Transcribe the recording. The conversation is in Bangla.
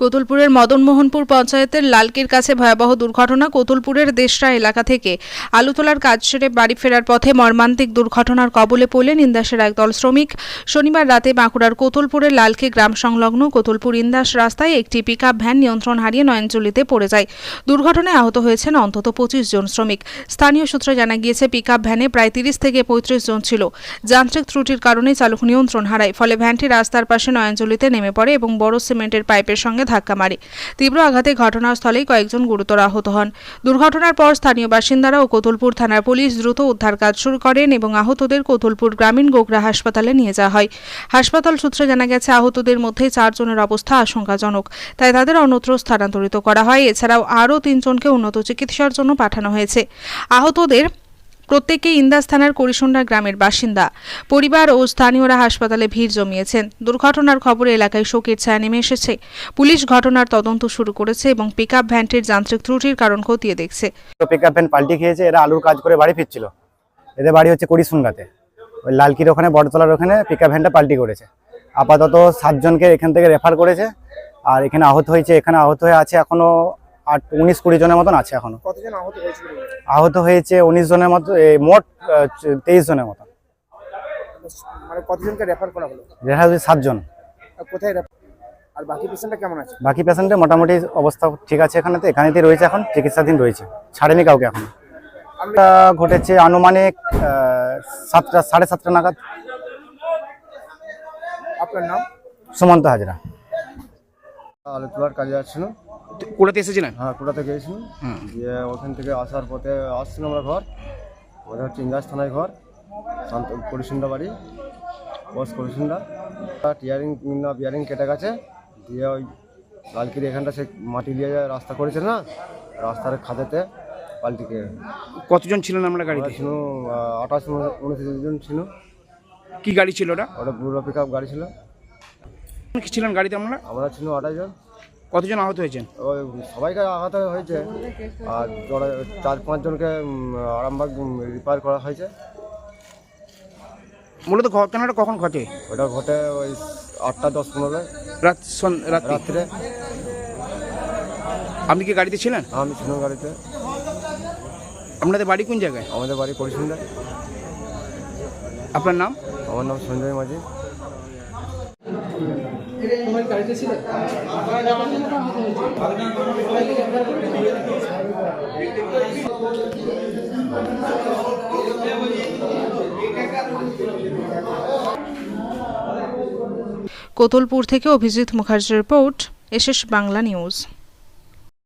কোতুলপুরের মদনমোহনপুর পঞ্চায়েতের লালকির কাছে ভয়াবহ দুর্ঘটনা কোতুলপুরের দেশরা এলাকা থেকে। আলু তোলার কাজ সেরে বাড়ি ফেরার পথে মর্মান্তিক দুর্ঘটনার কবলে পড়লেন ইন্দাসের একদল শ্রমিক। শনিবার রাতে বাঁকুড়ার কোতুলপুরের লালকি গ্রাম সংলগ্ন কোতুলপুর ইন্দাস রাস্তায় একটি পিকআপ ভ্যান নিয়ন্ত্রণ হারিয়ে নয়নজলিতে পড়ে যায়। দুর্ঘটনায় আহত হয়েছেন অন্তত পঁচিশ জন শ্রমিক। স্থানীয় সূত্রে জানা গিয়েছে, পিকআপ ভ্যানে প্রায় তিরিশ থেকে পঁয়ত্রিশ জন ছিল। যান্ত্রিক ত্রুটির কারণে চালক নিয়ন্ত্রণ হারায়, ফলে ভ্যানটি রাস্তার পাশে নয়নজলিতে নেমে পড়ে এবং বড় সিমেন্টের পাইপের সঙ্গে ধাক্কা মারে। তীব্র আঘাতে ঘটনাস্থলেই কয়েকজন গুরুতর আহত হন। দুর্ঘটনার পর স্থানীয় বাসিন্দারা ও কোতুলপুর থানার পুলিশ দ্রুত উদ্ধার কাজ শুরু করেন এবং আহতদের কোতুলপুর গ্রামীণ গোগরা হাসপাতালে নিয়ে যাওয়া হয়। হাসপাতাল সূত্রে জানা গেছে, আহতদের মধ্যে চারজনের অবস্থা আশঙ্কাজনক, তাই তাদের অন্যত্র স্থানান্তরিত করা হয়। এছাড়াও আরও তিনজনকে উন্নত চিকিৎসার জন্য পাঠানো হয়েছে। আহতদের প্রত্যেকেই ইন্দাস থানার করিসুন্ডা গ্রামের বাসিন্দা। পরিবার ও স্থানীয়রা হাসপাতালে ভিড় জমিয়েছেন। দুর্ঘটনার খবরে এলাকায় শোকের ছায়া নেমে এসেছে। পুলিশ ঘটনার তদন্ত শুরু করেছে এবং পিকআপ ভ্যানটির যান্ত্রিক ত্রুটির কারণ খতিয়ে দেখছে। পিক আপ ভ্যান পাল্টি খেয়েছে, এরা আলুর কাজ করে বাড়ি ফিরছিল। এদের বাড়ি হচ্ছে করিসুঙ্গাতে ওই লালকির ওখানে বড়তলার ওখানে পিক আপ ভ্যানটা পাল্টি করেছে। আপাতত সাতজনকে এখান থেকে রেফার করেছে। আর এখানে আহত হয়েছে, এখানে আহত হয়ে আছে এখনও আট উনিশ কুড়ি জনের মতন আছে এখনও। কতজন আহত হয়েছে উনিশ জনের মতো মোট তেইশ জনের মতন। মানে কতজনকে রেফার করা হলো? রেখা সাতজন কোথায় রেফার আর বাকি পেশেন্টটা কেমন আছে? বাকি পেশেন্টের মোটামুটি অবস্থা ঠিক আছে এখানেতে এখানেতেই রয়েছে এখন চিকিৎসাধীন রয়েছে। ছাড়েনি কাউকে এখন। ঘটেছে আনুমানিক সাতটা সাড়ে সাতটা নাগাদ। আপনার নাম? সুমন্ত হাজরা। আলু তোলার কাজে যাচ্ছিল কোলাতে এসেছিলেন? হ্যাঁ কোটাতে হুম। দিয়ে ওখান থেকে আসার পথে আসছিলাম আমরা ঘর। আমাদের হচ্ছে ইংরাজ থানায় ঘর। শান্ত পরিসুন্দা বাড়ি। বস পরিসুন্দা টিয়ারিং না বিয়ারিং কেটে গেছে। দিয়ে ওই লালকির এখানটা সে মাটি দিয়ে যায় রাস্তা করেছে না? রাস্তার খাদেতে পাল্টিকে। কতজন ছিলেন আমরা গাড়িতে? ছিল আঠাশ উনত্রিশ জন ছিল। কি গাড়ি ছিল ওটা? ওটা বুড়ো পিক আপ গাড়ি ছিল। কি ছিলেন গাড়িতে আমরা? আমরা ছিল আঠাশ জন। কতজন আহত হয়েছেন? ওই সবাইকে আঘাত হয়েছে। আর চার পাঁচজনকে আরামবাগ রিপেয়ার করা হয়েছে। মূলত ঘটনাটা কখন ঘটে? ওটা ঘটে ওই আটটা দশ পনেরো রাত রাত্রে। আপনি কি গাড়িতে ছিলেন? আমি ছিলাম গাড়িতে। আপনাদের বাড়ি কোন জায়গায়? আমাদের বাড়ি করিসুন্দা। আপনার নাম? আমার নাম সঞ্জয় মাঝি। কোতুলপুর থেকে অভিজিৎ মুখার্জির রিপোর্ট এসএস বাংলা নিউজ।